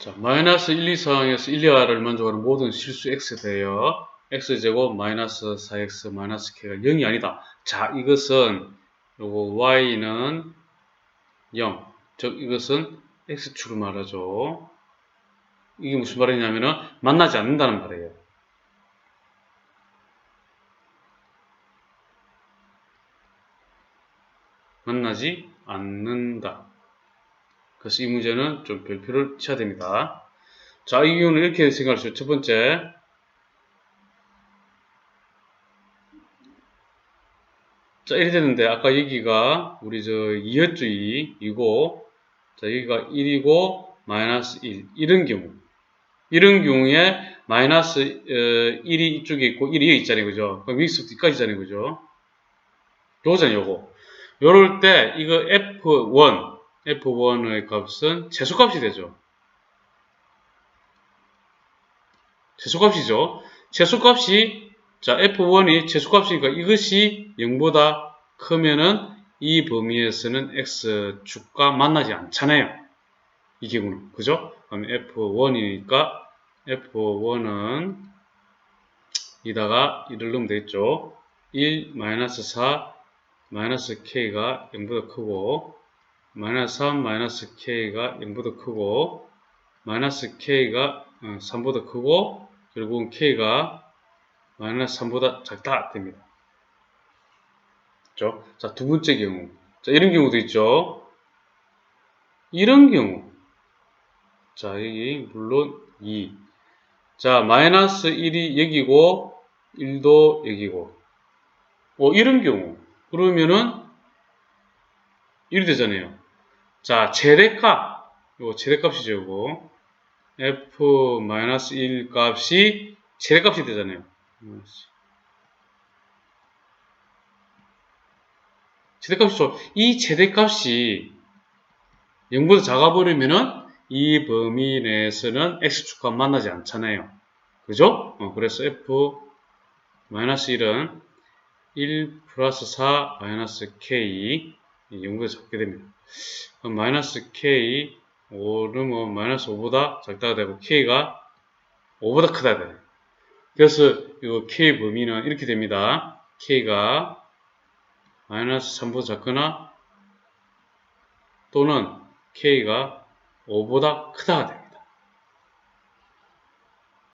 자, 마이너스 1, 2 상황에서 1, 2하를 만족하는 모든 실수 x에 대하여 x제곱 마이너스 4x 마이너스 k가 0이 아니다. 자, 이것은 요거 y는 0. 즉 이것은 x축을 말하죠. 이게 무슨 말이냐면은 만나지 않는다는 말이에요. 만나지 않는다. 그래서 이 문제는 좀 별표를 쳐야 됩니다. 자, 이 경우는 이렇게 생각할 수 있죠. 첫 번째, 자, 이렇게 되는데, 아까 여기가 우리 저 이어주의이고, 자, 여기가 1이고, 마이너스 1. 이런 경우. 이런 경우에 마이너스 어, 1이 이쪽에 있고 1이 여기 있잖아요. 그죠? 그럼 여기서부터 여기까지잖아요. 그죠? 요거잖아요. 요거. 요럴 때 이거 F1 F1의 값은 최소값이 되죠. 최소값이죠. 최소값이 자 F1이 최소값이니까 이것이 0보다 크면은 이 범위에서는 X축과 만나지 않잖아요. 이 경우는. 그죠? 그럼 F1이니까 F1은 이다가 1을 넣으면 되겠죠. 1, 마이너스 4, 마이너스 K가 0보다 크고 마이너스 3 마이너스 k가 0보다 크고 마이너스 k가 3보다 어, 크고 결국은 k가 마이너스 3보다 작다 됩니다. 자, 두 번째 경우. 자, 이런 경우도 있죠. 이런 경우. 자, 여기 물론 2. 자, 마이너스 1이 여기고 1도 여기고. 어, 이런 경우. 그러면은 1이 되잖아요. 자, 최대값. 이거 최대값이죠, 이거. f-1 값이 최대값이 되잖아요. 최대값이죠. 이 최대값이 0보다 작아버리면은 이 범위 내에서는 x축과 만나지 않잖아요. 그죠? 어, 그래서 f-1은 1 플러스 4 마이너스 k 0보다 작게 됩니다. 그럼 마이너스 k 5는 뭐 마이너스 5보다 작다가 되고 k가 5보다 크다 돼. 그래서 이 k 범위는 이렇게 됩니다. k가 마이너스 3보다 작거나 또는 k가 5보다 크다가 돼요.